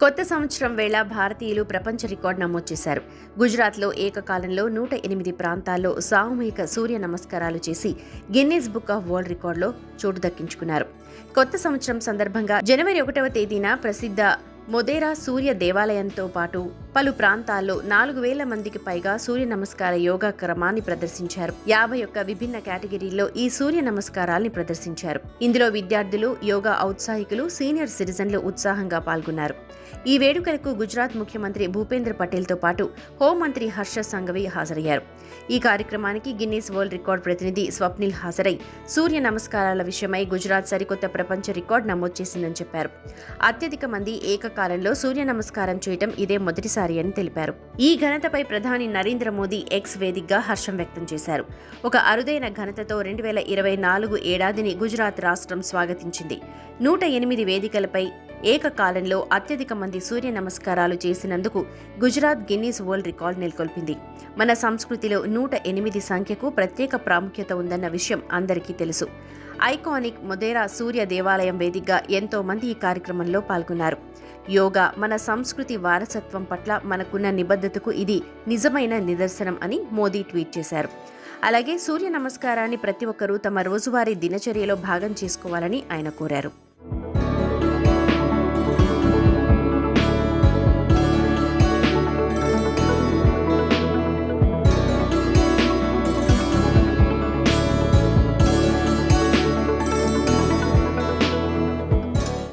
కొత్త సంవత్సరం వేళ భారతీయులు ప్రపంచ రికార్డు నమోదు చేశారు. గుజరాత్లో ఏకకాలంలో నూట ఎనిమిది ప్రాంతాల్లో సామూహిక సూర్య నమస్కారాలు చేసి గిన్నీస్ బుక్ ఆఫ్ వరల్డ్ రికార్డులో చోటు దక్కించుకున్నారు. కొత్త సంవత్సరం సందర్భంగా జనవరి ఒకటవ తేదీన ప్రసిద్ధ మొదేరా సూర్య దేవాలయంతో పాటు పలు ప్రాంతాల్లో నాలుగు వేల మందికి పైగా సూర్య నమస్కార యోగా క్రమాన్ని ప్రదర్శించారు. యాభై ఒక్క విభిన్న కేటగిరీల్లో ఈ సూర్య నమస్కారాల్ని ప్రదర్శించారు. ఇందులో విద్యార్థులు యోగా ఔత్సాహికులు సీనియర్ సిటిజన్లు ఉత్సాహంగా పాల్గొన్నారు. ఈ వేడుకలకు గుజరాత్ ముఖ్యమంత్రి భూపేంద్ర పటేల్తో పాటు హోంమంత్రి హర్ష సంఘవి హాజరయ్యారు. ఈ కార్యక్రమానికి గిన్నీస్ వరల్డ్ రికార్డ్ ప్రతినిధి స్వప్నిల్ హాజరై సూర్య నమస్కారాల విషయమై గుజరాత్ సరికొత్త ప్రపంచ రికార్డు నమోదు చేసిందని చెప్పారు. అత్యధిక మంది ఏకకాలంలో సూర్య నమస్కారం చేయటం ఇదే మొదటిసారి. అని తెలిపారు. ఈ ఘనతపై ప్రధాని నరేంద్ర మోదీ ఎక్స్ వేదికగా హర్షం వ్యక్తం చేశారు. ఒక అరుదైన ఘనతతో రెండు వేల ఇరవై నాలుగు ఏడాదిని గుజరాత్ రాష్ట్రం స్వాగతించింది. నూట ఎనిమిది వేదికలపై ఏకకాలంలో అత్యధిక మంది సూర్య నమస్కారాలు చేసినందుకు గుజరాత్ గిన్నీస్ వరల్డ్ రికార్డు నెలకొల్పింది. మన సంస్కృతిలో నూట ఎనిమిది సంఖ్యకు ప్రత్యేక ప్రాముఖ్యత ఉందన్న విషయం అందరికీ తెలుసు. ఐకానిక్ మొదేరా సూర్య దేవాలయం వేదికగా ఎంతో మంది ఈ కార్యక్రమంలో పాల్గొన్నారు. యోగా మన సంస్కృతి వారసత్వం పట్ల మనకున్న నిబద్ధతకు ఇది నిజమైన నిదర్శనం అని మోదీ ట్వీట్ చేశారు. అలాగే సూర్య నమస్కారాన్ని ప్రతి ఒక్కరూ తమ రోజువారీ దినచర్యలో భాగం చేసుకోవాలని ఆయన కోరారు.